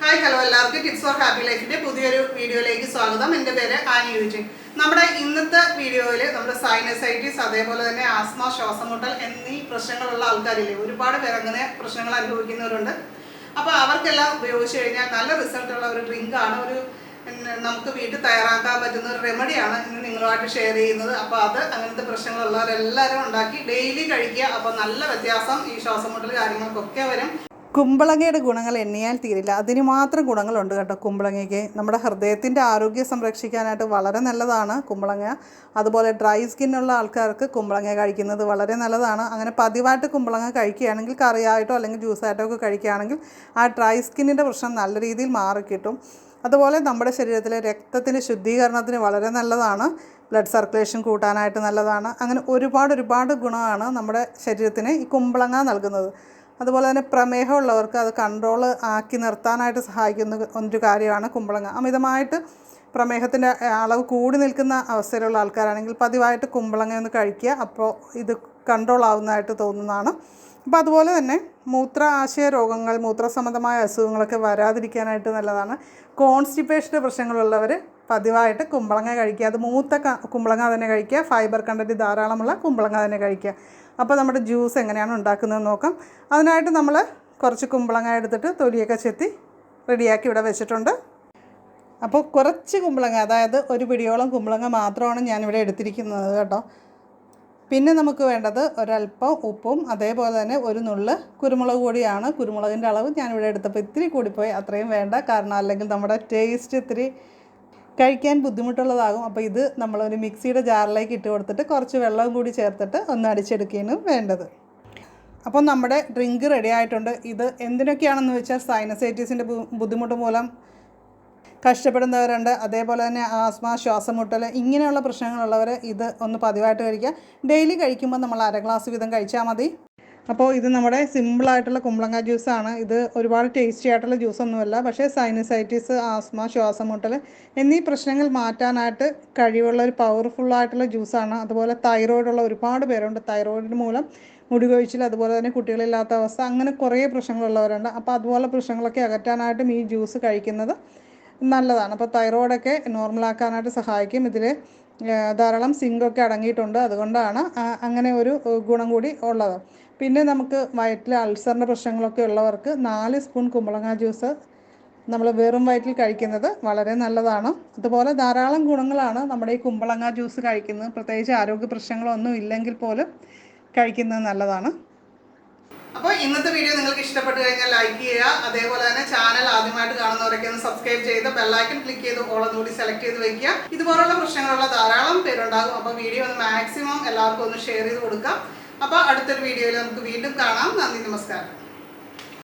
Hi hello എല്ലാവർക്കും. Tips for happy ലൈഫിന്റെ പുതിയൊരു വീഡിയോയിലേക്ക് സ്വാഗതം. എന്റെ പേര് ആനി യുജി. നമ്മുടെ ഇന്നത്തെ വീഡിയോയിൽ നമ്മുടെ സൈനസൈറ്റിസ് അതേപോലെ തന്നെ ആസ്മ ശ്വാസമുട്ടൽ എന്നീ പ്രശ്നങ്ങളുള്ള ആൾക്കാരില്ലേ ഒരുപാട് പേർ അങ്ങനെ പ്രശ്നങ്ങൾ അനുഭവിക്കുന്നവരുണ്ട്. അപ്പോൾ അവർക്കെല്ലാം ഉപയോഗിച്ച് കഴിഞ്ഞാൽ നല്ല റിസൾട്ട് ഉള്ള ഒരു ഡ്രിങ്ക് ആണ്. ഒരു നമുക്ക് വീട്ടിൽ തയ്യാറാക്കാൻ പറ്റുന്ന ഒരു റെമഡിയാണ് ഇന്ന് നിങ്ങളുമായിട്ട് ഷെയർ ചെയ്യുന്നത്. അപ്പോൾ അത് അങ്ങനത്തെ പ്രശ്നങ്ങളുള്ളവരെല്ലാവരും ഉണ്ടാക്കി ഡെയിലി കഴിക്കുക. അപ്പോൾ നല്ല വ്യത്യാസം ഈ ശ്വാസമുട്ടൽ കാര്യങ്ങൾക്കൊക്കെ വരും. കുമ്പളങ്ങയുടെ ഗുണങ്ങൾ എണ്ണിയാൽ തീരില്ല. അതിന് മാത്രം ഗുണങ്ങളുണ്ട് കേട്ടോ കുമ്പളങ്ങയ്ക്ക്. നമ്മുടെ ഹൃദയത്തിന്റെ ആരോഗ്യം സംരക്ഷിക്കാനായിട്ട് വളരെ നല്ലതാണ് കുമ്പളങ്ങ. അതുപോലെ ഡ്രൈ സ്കിന്നുള്ള ആൾക്കാർക്ക് കുമ്പളങ്ങ കഴിക്കുന്നത് വളരെ നല്ലതാണ്. അങ്ങനെ പതിവായിട്ട് കുമ്പളങ്ങ കഴിക്കുകയാണെങ്കിൽ കറിയായിട്ടോ അല്ലെങ്കിൽ ജ്യൂസായിട്ടോ ഒക്കെ കഴിക്കുകയാണെങ്കിൽ ആ ഡ്രൈ സ്കിന്നിന്റെ പ്രശ്നം നല്ല രീതിയിൽ മാറിക്കിട്ടും അതുപോലെ നമ്മുടെ ശരീരത്തിലെ രക്തത്തിന്റെ ശുദ്ധീകരണത്തിന് വളരെ നല്ലതാണ്. ബ്ലഡ് സർക്കുലേഷൻ കൂട്ടാനായിട്ട് നല്ലതാണ്. അങ്ങനെ ഒരുപാട് ഒരുപാട് ഗുണമാണ് നമ്മുടെ ശരീരത്തിന് ഈ കുമ്പളങ്ങ നൽകുന്നത്. അതുപോലെ തന്നെ പ്രമേഹമുള്ളവർക്ക് അത് കൺട്രോൾ ആക്കി നിർത്താനായിട്ട് സഹായിക്കുന്ന ഒരു കാര്യമാണ് കുമ്പളങ്ങ. അമിതമായിട്ട് പ്രമേഹത്തിന്റെ അളവ് കൂടി നിൽക്കുന്ന അവസ്ഥയിലുള്ള ആൾക്കാരാണെങ്കിൽ പതിവായിട്ട് കുമ്പളങ്ങ ഒന്ന് കഴിക്കുക. അപ്പോൾ ഇത് കൺട്രോൾ ആവുന്നതായിട്ട് തോന്നുന്നതാണ്. അപ്പോൾ അതുപോലെ തന്നെ മൂത്ര ആശയ രോഗങ്ങൾ മൂത്രസംബന്ധമായ അസുഖങ്ങളൊക്കെ വരാതിരിക്കാനായിട്ട് നല്ലതാണ്. കോൺസ്റ്റിപ്പേഷന്റെ പ്രശ്നങ്ങളുള്ളവർ പതിവായിട്ട് കുമ്പളങ്ങ കഴിക്കുക. അത് മൂത്ത കുമ്പളങ്ങ തന്നെ കഴിക്കുക. ഫൈബർ കണ്ടന്റ് ധാരാളമുള്ള കുമ്പളങ്ങ തന്നെ കഴിക്കുക. അപ്പോൾ നമ്മുടെ ജ്യൂസ് എങ്ങനെയാണ് ഉണ്ടാക്കുന്നത് നോക്കാം. അതിനായിട്ട് നമ്മൾ കുറച്ച് കുമ്പളങ്ങ എടുത്തിട്ട് തൊലിയൊക്കെ ചെത്തി റെഡിയാക്കി ഇവിടെ വെച്ചിട്ടുണ്ട്. അപ്പോൾ കുറച്ച് കുമ്പളങ്ങ അതായത് ഒരു പിടിയോളം കുമ്പളങ്ങ മാത്രമാണ് ഞാനിവിടെ എടുത്തിരിക്കുന്നത് കേട്ടോ. പിന്നെ നമുക്ക് വേണ്ടത് ഒരല്പം ഉപ്പും അതേപോലെ തന്നെ ഒരു നുള്ള് കുരുമുളക് കൂടിയാണ് കുരുമുളകിന്റെ അളവ് ഞാനിവിടെ എടുത്തപ്പോൾ ഇത്തിരി കൂടിപ്പോയി. അത്രയും വേണ്ട. കാരണം അല്ലെങ്കിൽ നമ്മുടെ ടേസ്റ്റ് ഇത്തിരി കഴിക്കാൻ ബുദ്ധിമുട്ടുള്ളതാകും. അപ്പോൾ ഇത് നമ്മളൊരു മിക്സിയുടെ ജാറിലേക്ക് ഇട്ട് കൊടുത്തിട്ട് കുറച്ച് വെള്ളവും കൂടി ചേർത്തിട്ട് ഒന്ന് അടിച്ചെടുക്കുകയാണ് വേണ്ടത്. അപ്പോൾ നമ്മുടെ ഡ്രിങ്ക് റെഡി ആയിട്ടുണ്ട്. ഇത് എന്തിനൊക്കെയാണെന്ന് വെച്ചാൽ സൈനസൈറ്റീസിന്റെ ബുദ്ധിമുട്ട് മൂലം കഷ്ടപ്പെടുന്നവരുണ്ട്. അതേപോലെ തന്നെ ആസ്മ ശ്വാസമുട്ടൽ ഇങ്ങനെയുള്ള പ്രശ്നങ്ങളുള്ളവർ ഇത് ഒന്ന് പതിവായിട്ട് കഴിക്കുക. ഡെയിലി കഴിക്കുമ്പോൾ നമ്മൾ അര ഗ്ലാസ് വീതം കഴിച്ചാൽ മതി. അപ്പോൾ ഇത് നമ്മുടെ സിമ്പിളായിട്ടുള്ള കുമ്പളങ്ങ ജ്യൂസാണ് ഇത് ഒരുപാട് ടേസ്റ്റി ആയിട്ടുള്ള ജ്യൂസൊന്നുമല്ല പക്ഷേ സൈനസൈറ്റിസ് ആസ്മ ശ്വാസം മുട്ടൽ എന്നീ പ്രശ്നങ്ങൾ മാറ്റാനായിട്ട് കഴിവുള്ള ഒരു പവർഫുള്ളായിട്ടുള്ള ജ്യൂസാണ് അതുപോലെ തൈറോയിഡുള്ള ഒരുപാട് പേരുണ്ട്. തൈറോയിഡ് മൂലം മുടി കൊഴിച്ചിൽ അതുപോലെ തന്നെ കുട്ടികളില്ലാത്ത അവസ്ഥ അങ്ങനെ കുറേ പ്രശ്നങ്ങളുള്ളവരുണ്ട്. അപ്പോൾ അതുപോലെ പ്രശ്നങ്ങളൊക്കെ അകറ്റാനായിട്ടും ഈ ജ്യൂസ് കഴിക്കുന്നത് നല്ലതാണ്. അപ്പോൾ തൈറോയിഡൊക്കെ നോർമലാക്കാനായിട്ട് സഹായിക്കും. ഇതിൽ ധാരാളം സിങ്ക് ഒക്കെ അടങ്ങിയിട്ടുണ്ട്. അതുകൊണ്ടാണ് അങ്ങനെ ഒരു ഗുണം കൂടി ഉള്ളത്. പിന്നെ നമുക്ക് വയറ്റിൽ അൾസറിന്റെ പ്രശ്നങ്ങളൊക്കെ ഉള്ളവർക്ക് നാല് സ്പൂൺ കുമ്പളങ്ങ ജ്യൂസ് നമ്മൾ വെറും വയറ്റിൽ കഴിക്കുന്നത് വളരെ നല്ലതാണ്. അതുപോലെ ധാരാളം ഗുണങ്ങളാണ് നമ്മുടെ ഈ കുമ്പളങ്ങ ജ്യൂസ് കഴിക്കുന്നത്. പ്രത്യേകിച്ച് ആരോഗ്യ പ്രശ്നങ്ങളൊന്നും ഇല്ലെങ്കിൽ പോലും കഴിക്കുന്നത് നല്ലതാണ്. അപ്പോൾ ഇന്നത്തെ വീഡിയോ നിങ്ങൾക്ക് ഇഷ്ടപ്പെട്ടു കഴിഞ്ഞാൽ ലൈക്ക് ചെയ്യുക. അതേപോലെ തന്നെ ചാനൽ ആദ്യമായിട്ട് കാണുന്നവരൊക്കെ ഒന്ന് സബ്സ്ക്രൈബ് ചെയ്ത് ബെല്ലൈക്കൺ ക്ലിക്ക് ചെയ്ത് ഓളം കൂടി സെലക്ട് ചെയ്ത് വെക്കുക. ഇതുപോലുള്ള പ്രശ്നങ്ങളുള്ള ധാരാളം പേരുണ്ടാകും. അപ്പോൾ വീഡിയോ ഒന്ന് മാക്സിമം എല്ലാവർക്കും ഒന്ന് ഷെയർ ചെയ്ത് കൊടുക്കാം. അപ്പോൾ അടുത്തൊരു വീഡിയോയിൽ നമുക്ക് വീണ്ടും കാണാം. നന്ദി നമസ്കാരം.